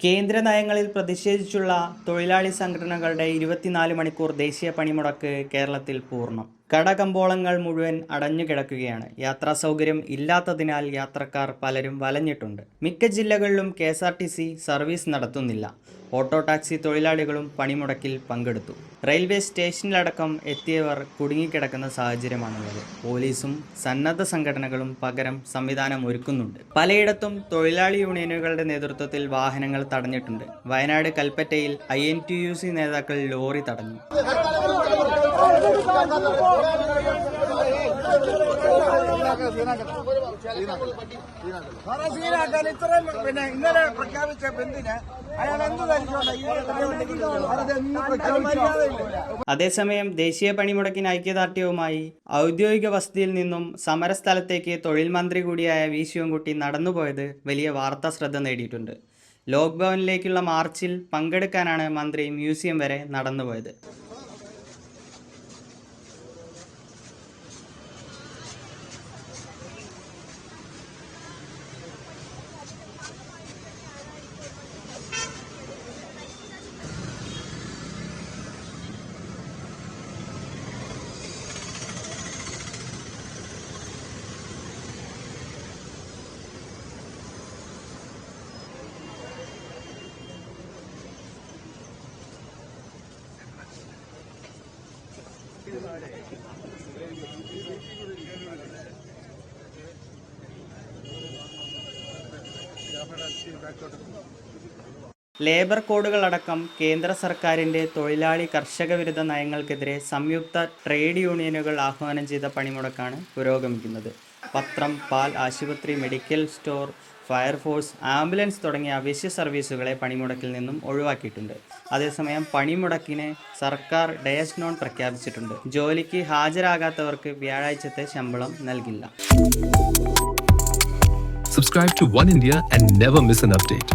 കേന്ദ്ര നയങ്ങളിൽ പ്രതിഷേധിച്ചുള്ള തൊഴിലാളി സംഘടനകളുടെ ഇരുപത്തിനാല് മണിക്കൂർ ദേശീയ പണിമുടക്ക് കേരളത്തിൽ പൂർണം. കടകമ്പോളങ്ങൾ മുഴുവൻ അടഞ്ഞു കിടക്കുകയാണ്. യാത്രാ സൗകര്യം ഇല്ലാത്തതിനാൽ യാത്രക്കാർ പലരും വലഞ്ഞിട്ടുണ്ട്. മിക്ക ജില്ലകളിലും K S R T C service നടത്തുന്നില്ല. ഓട്ടോ ടാക്സി തൊഴിലാളികളും പണിമുടക്കിൽ പങ്കെടുത്തു. റെയിൽവേ സ്റ്റേഷനിലടക്കം എത്തിയവർ കുടുങ്ങിക്കിടക്കുന്ന സാഹചര്യമാണുള്ളത്. പോലീസും സന്നദ്ധ സംഘടനകളും പകരം സംവിധാനം ഒരുക്കുന്നുണ്ട്. പലയിടത്തും തൊഴിലാളി യൂണിയനുകളുടെ നേതൃത്വത്തിൽ വാഹനങ്ങൾ തടഞ്ഞിട്ടുണ്ട്. വയനാട് കൽപ്പറ്റയിൽ ഐ നേതാക്കൾ ലോറി തടഞ്ഞു. ഇന്നലെ പ്രഖ്യാപിച്ച ബന്ദിന് അയാൾ അതേസമയം ദേശീയ പണിമുടക്കിന് ഐക്യദാർഢ്യവുമായി ഔദ്യോഗിക വസതിയിൽ നിന്നും സമരസ്ഥലത്തേക്ക് തൊഴിൽ മന്ത്രി കൂടിയായ വി ശിവൻകുട്ടി നടന്നുപോയത് വലിയ വാർത്താ ശ്രദ്ധ നേടിയിട്ടുണ്ട്. ലോക്ക്ഭവനിലേക്കുള്ള മാർച്ചിൽ പങ്കെടുക്കാനാണ് മന്ത്രി മ്യൂസിയം വരെ നടന്നുപോയത്. ലേബർ കോഡുകളടക്കം കേന്ദ്ര സർക്കാരിന്റെ തൊഴിലാളി കർഷക വിരുദ്ധ നയങ്ങൾക്കെതിരെ സംയുക്ത ട്രേഡ് യൂണിയനുകൾ ആഹ്വാനം ചെയ്ത പണിമുടക്കാണ് പുരോഗമിക്കുന്നത്. പത്രം പാൽ ആശുപത്രി മെഡിക്കൽ സ്റ്റോർ ഫയർഫോഴ്സ് ആംബുലൻസ് തുടങ്ങിയ അവശ്യ സർവീസുകളെ പണിമുടക്കിൽ നിന്നും ഒഴിവാക്കിയിട്ടുണ്ട്. അതേസമയം പണിമുടക്കിന് സർക്കാർ ഡയസ് നോൺ പ്രഖ്യാപിച്ചിട്ടുണ്ട്. ജോലിക്ക് ഹാജരാകാത്തവർക്ക് വ്യാഴാഴ്ചത്തെ ശമ്പളം നൽകില്ല. Subscribe to One India and never miss an update.